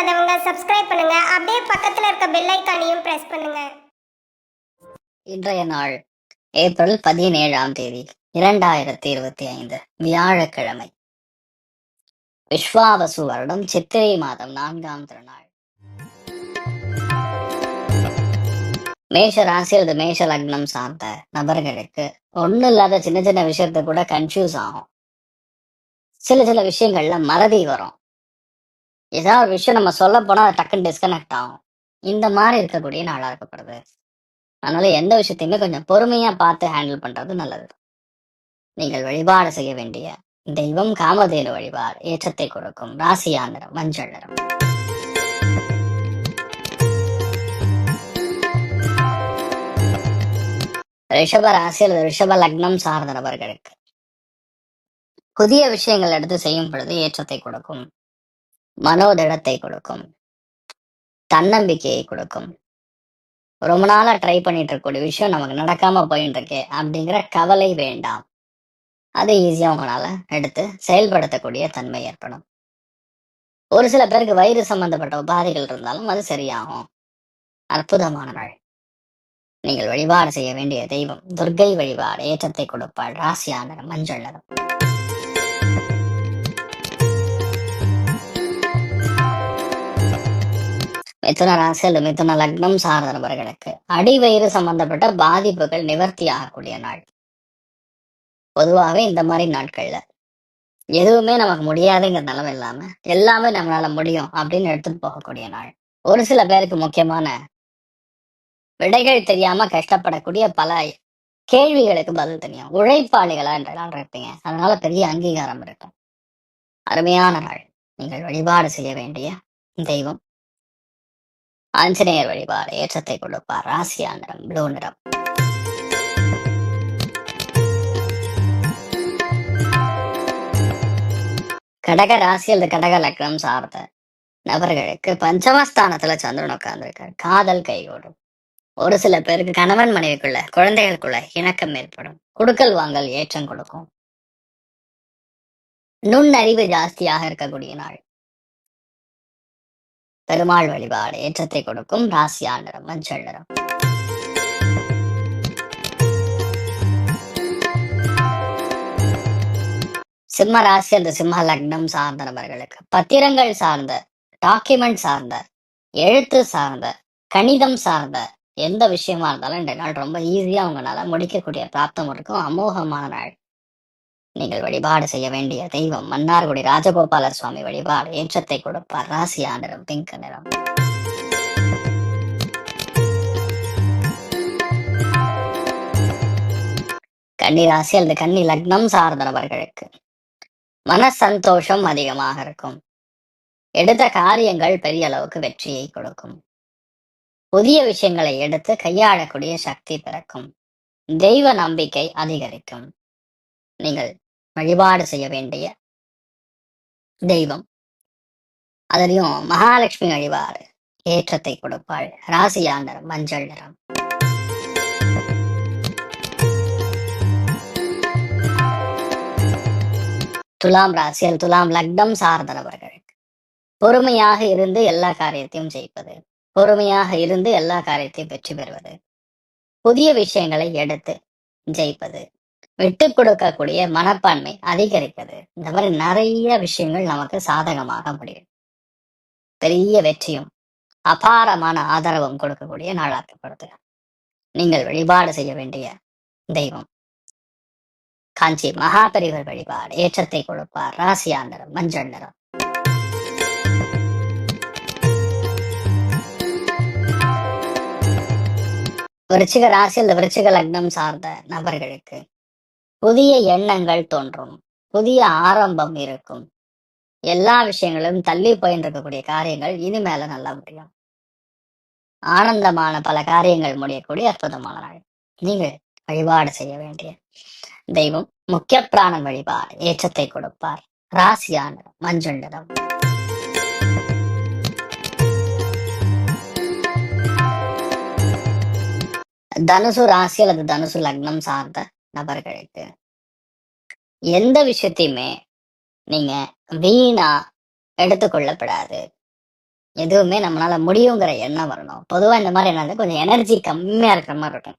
Subscribe பண்ணுங்க. அப்படியே பக்கத்துல இருக்க பெல் ஐக்கானையும் பிரஸ் பண்ணுங்க. இன்றைய நாள் ஏப்ரல் பதினேழாம் தேதி இரண்டாயிரத்தி இருபத்தி ஐந்து வியாழக்கிழமை. விஸ்வாவசு வருடம் சித்திரை மாதம் நான்காம் திருநாள். மேஷ ராசி அல்லது மேஷ லக்னம் சார்ந்த நபர்களுக்கு ஒண்ணும் இல்லாத சின்ன சின்ன விஷயத்த கூட கன்ஃபியூஸ் ஆகும். சில சில விஷயங்கள்ல மறதி வரும். ஏதாவது ஒரு விஷயம் நம்ம சொல்ல போனா அது டக்குன்னு டிஸ்கனெக்ட் ஆகும். இந்த மாதிரி இருக்கக்கூடிய நாளா இருக்கப்படுது அதனால எந்த விஷயத்தையுமே கொஞ்சம் பொறுமையா பார்த்து ஹேண்டில் பண்றது நல்லது. நீங்கள் வழிபாடு செய்ய வேண்டிய தெய்வம் காமதேனு வழிபாடு ஏற்றத்தை கொடுக்கும் ராசியா நிறம் மஞ்சள் நிறம். ரிஷப ராசி அல்லது ரிஷப லக்னம் சார்ந்த நபர்களுக்கு புதிய விஷயங்கள் எடுத்து செய்யும் பொழுது ஏற்றத்தை கொடுக்கும் மனோதிடத்தை கொடுக்கும். தன்னம்பிக்கையை கொடுக்கும். ரொம்ப நாளா ட்ரை பண்ணிட்டு இருக்கக்கூடிய விஷயம் நமக்கு நடக்காம போயிட்டு இருக்கே அப்படிங்கிற கவலை வேண்டாம். அதை ஈஸியா உங்களால எடுத்து செயல்படுத்தக்கூடிய தன்மை ஏற்படும். ஒரு சில பேருக்கு வயிறு சம்பந்தப்பட்ட உபாதைகள் இருந்தாலும் அது சரியாகும். அற்புதமான நாள் நீங்கள் வழிபாடு செய்ய வேண்டிய தெய்வம் துர்க்கை வழிபாடு ஏற்றத்தை கொடுப்பாள் ராசியா நிறம் மஞ்சள் நிறம். மிதுன ராசி அல்லது மிதுன லக்னம் சார்ந்த நபர்களுக்கு? அடிவயிறு சம்பந்தப்பட்ட பாதிப்புகள் நிவர்த்தி ஆகக்கூடிய நாள். பொதுவாகவே இந்த மாதிரி நாட்கள்ல. எதுவுமே நமக்கு முடியாதுங்கிற நிலைமை இல்லாம எல்லாமே நம்மளால முடியும் அப்படின்னு எடுத்துட்டு போகக்கூடிய நாள். ஒரு சில பேருக்கு முக்கியமான விடைகள் தெரியாம கஷ்டப்படக்கூடிய பல கேள்விகளுக்கு பதில் தெரியும். உழைப்பாளிகளா என்ற நாள் இருப்பீங்க. அதனால பெரிய அங்கீகாரம் இருக்கும். அருமையான நாள். நீங்கள் வழிபாடு செய்ய வேண்டிய தெய்வம். ஆஞ்சநேயர் வழிபாடு ஏற்றத்தை கொடுப்பார். ராசியா நிறம் ப்ளூ நிறம். கடக ராசி அல்லது கடக லக்னம் சார்ந்த நபர்களுக்கு பஞ்சமஸ்தானத்துல சந்திரன் உட்கார்ந்துருக்கார். காதல் கைகூடும். ஒரு சில பேருக்கு கணவன் மனைவிக்குள்ள குழந்தைகளுக்குள்ள இணக்கம் ஏற்படும். குடுக்கல் வாங்கல் ஏற்றம் கொடுக்கும். நுண்ணறிவு ஜாஸ்தியாக இருக்கக்கூடிய நாள். பெருமாள் வழிபாடு ஏற்றத்தை கொடுக்கும் ராசியா நிறம் மஞ்சள் நிறம். சிம்ம ராசி அந்த சிம்ம லக்னம் சார்ந்த நபர்களுக்கு பத்திரங்கள் சார்ந்த டாக்குமெண்ட் சார்ந்த எழுத்து சார்ந்த கணிதம் சார்ந்த எந்த விஷயமா இருந்தாலும் இந்த நாள் ரொம்ப ஈஸியா உங்களால முடிக்கக்கூடிய பிராப்தம் இருக்கும். அமோகமான நாள். நீங்கள் வழிபாடு செய்ய வேண்டிய தெய்வம் மன்னார்குடி ராஜகோபால சுவாமி வழிபாடு. ஏற்றத்தை கொடுப்பார். ராசியா நிறம் பிங்க் நிறம். கன்னி ராசி அல்லது கன்னி லக்னம் சார்ந்த நபர்களுக்கு மன சந்தோஷம் அதிகமாக இருக்கும். எடுத்த காரியங்கள் பெரிய அளவுக்கு வெற்றியை கொடுக்கும். புதிய விஷயங்களை எடுத்து கையாளக்கூடிய சக்தி பிறக்கும். தெய்வ நம்பிக்கை அதிகரிக்கும். நீங்கள் வழிபாடு செய்ய வேண்டிய தெய்வம். அதுலயும் மகாலட்சுமி வழிபாடு ஏற்றத்தை கொடுப்பாள். ராசியா நிறம் மஞ்சள் நிறம். துலாம் ராசியல் துலாம் லக்னம் சார்ந்தவர்கள் பொறுமையாக இருந்து எல்லா காரியத்தையும் ஜெயிப்பது பொறுமையாக இருந்து எல்லா காரியத்தையும் வெற்றி பெறுவது புதிய விஷயங்களை எடுத்து ஜெயிப்பது விட்டு கொடுக்கக்கூடிய மனப்பான்மை அதிகரிக்கிறது இந்த மாதிரி நிறைய விஷயங்கள் நமக்கு சாதகமாக முடியும். பெரிய வெற்றியும் அபாரமான ஆதரவும் கொடுக்கக்கூடிய நாளாக்கப்படுது நீங்கள் வழிபாடு செய்ய வேண்டிய தெய்வம். காஞ்சி மகாபரிவர் வழிபாடு. ஏற்றத்தை கொடுப்பார். ராசியா நிறம் மஞ்சள் நிறம். விருச்சிக ராசி அல்லது விருச்சிக லக்னம் சார்ந்த நபர்களுக்கு புதிய எண்ணங்கள் தோன்றும். புதிய ஆரம்பம் இருக்கும். எல்லா விஷயங்களும் தள்ளி போயின்னு இருக்கக்கூடிய காரியங்கள் இனிமேல நல்லா முடியும். ஆனந்தமான பல காரியங்கள் முடியக்கூடிய அற்புதமான நாள். நீங்கள் வழிபாடு செய்ய வேண்டிய தெய்வம் முக்கிய பிராணன் வழிபாடு ஏற்றத்தை கொடுப்பார். ராசியான மஞ்சள் நிறம். தனுசு ராசி அல்லது தனுசு லக்னம் சார்ந்த நபர்களுக்கு எந்த விஷயத்தையுமே நீங்க வீணா எடுத்துக்கொள்ளப்படாது. எதுவுமே நம்மளால முடியுங்கிற எண்ணம் வரணும். பொதுவா இந்த மாதிரி என்னது கொஞ்சம் எனர்ஜி கம்மியா இருக்கிற மாதிரி இருக்கும்.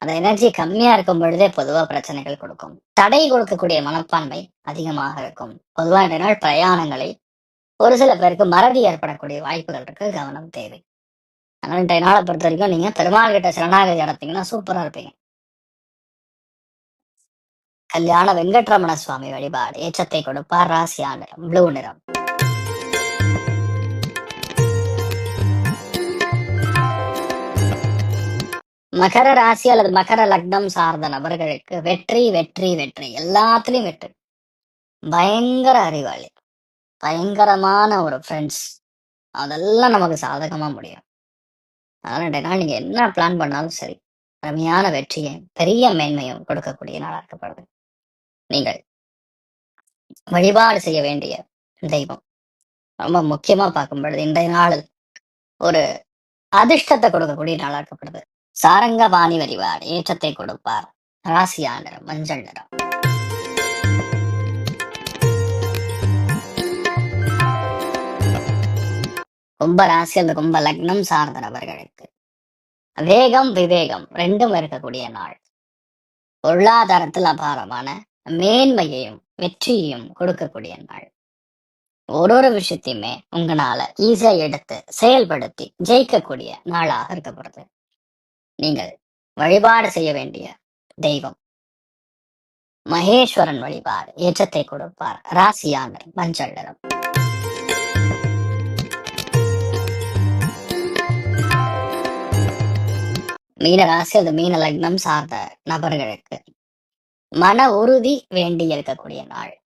அந்த எனர்ஜி கம்மியா இருக்கும் பொழுதே பொதுவா பிரச்சனைகள் கொடுக்கும். தடை கொடுக்கக்கூடிய மனப்பான்மை அதிகமாக இருக்கும். பொதுவா இந்த நாள் பிரயாணங்களை ஒரு சில பேருக்கு மறதி ஏற்படக்கூடிய வாய்ப்புகள் இருக்கு. கவனம் தேவை. அதனால இன்றைய நாளை பொறுத்த வரைக்கும் நீங்க பெருமாள் கிட்ட சரணாகதி நடத்தீங்கன்னா சூப்பரா இருப்பீங்க. கல்யாண வெங்கட்ரமண சுவாமி வழிபாடு. ஏற்றத்தை கொடுப்பார் ராசியா நிறம் ப்ளூ நிறம். மகர ராசி அல்லது மகர லக்னம் சார்ந்த நபர்களுக்கு வெற்றி வெற்றி வெற்றி. எல்லாத்துலயும் வெற்றி. பயங்கர அறிவாளி. பயங்கரமான ஒரு ஃப்ரெண்ட்ஸ் அதெல்லாம் நமக்கு சாதகமா முடியும். அதனால நாள் நீங்க என்ன பிளான் பண்ணாலும் சரி அருமையான வெற்றியும் பெரிய மேன்மையும் கொடுக்கக்கூடிய நாளாக்கப்படுது நீங்கள் வழிபாடு செய்ய வேண்டிய தெய்வம். ரொம்ப முக்கியமா பார்க்கும் பொழுது இன்றைய நாள் ஒரு அதிர்ஷ்டத்தை கொடுக்கக்கூடிய நாளாக்கப்படுது. சாரங்க பாணி வழிபாடு ஏற்றத்தை கொடுப்பார் ராசியா நிறம் மஞ்சள் நிறம். கும்ப ராசி அந்த கும்ப லக்னம் சார்ந்த நபர்களுக்கு வேகம் விவேகம் ரெண்டும் இருக்கக்கூடிய நாள். பொருளாதாரத்தில் அபாரமான மேன்மையையும் வெற்றியையும் கொடுக்கக்கூடிய நாள். ஒரு ஒரு விஷயத்தையுமே உங்களால ஈஸியா எடுத்து செயல்படுத்தி ஜெயிக்கக்கூடிய நாளாக இருக்கப்படுது நீங்கள் வழிபாடு செய்ய வேண்டிய தெய்வம். மகேஸ்வரன் வழிபாடு ஏற்றத்தை கொடுப்பார். ராசியான மஞ்சள் நிறம் மீன ராசி அது மீன லக்னம் சார்ந்த நபர்களுக்கு மன உறுதி வேண்டி இருக்கக்கூடிய நாள்.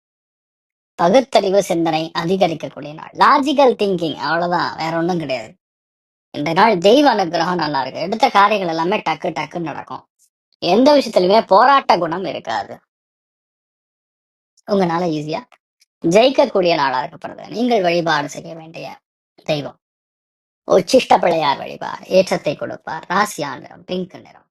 பகுத்தறிவு சிந்தனை அதிகரிக்கக்கூடிய நாள். லாஜிக்கல் திங்கிங் அவ்வளவுதான் வேற ஒன்றும் கிடையாது. இந்த நாள் தெய்வ அனுகிரகம் நல்லா இருக்கு. எடுத்த காரியங்கள் எல்லாமே டக்கு டக்குன்னு நடக்கும். எந்த விஷயத்திலுமே போராட்ட குணம் இருக்காது. உங்களால ஈஸியா ஜெயிக்கக்கூடிய நாளா இருக்கப்படுது. நீங்கள் வழிபாடு செய்ய வேண்டிய தெய்வம். உச்சிஷ்ட பிள்ளையார் வழிபார் ஏற்றத்தை கொடுப்பார். ராசியா நிறம் பிங்க் நிறம்.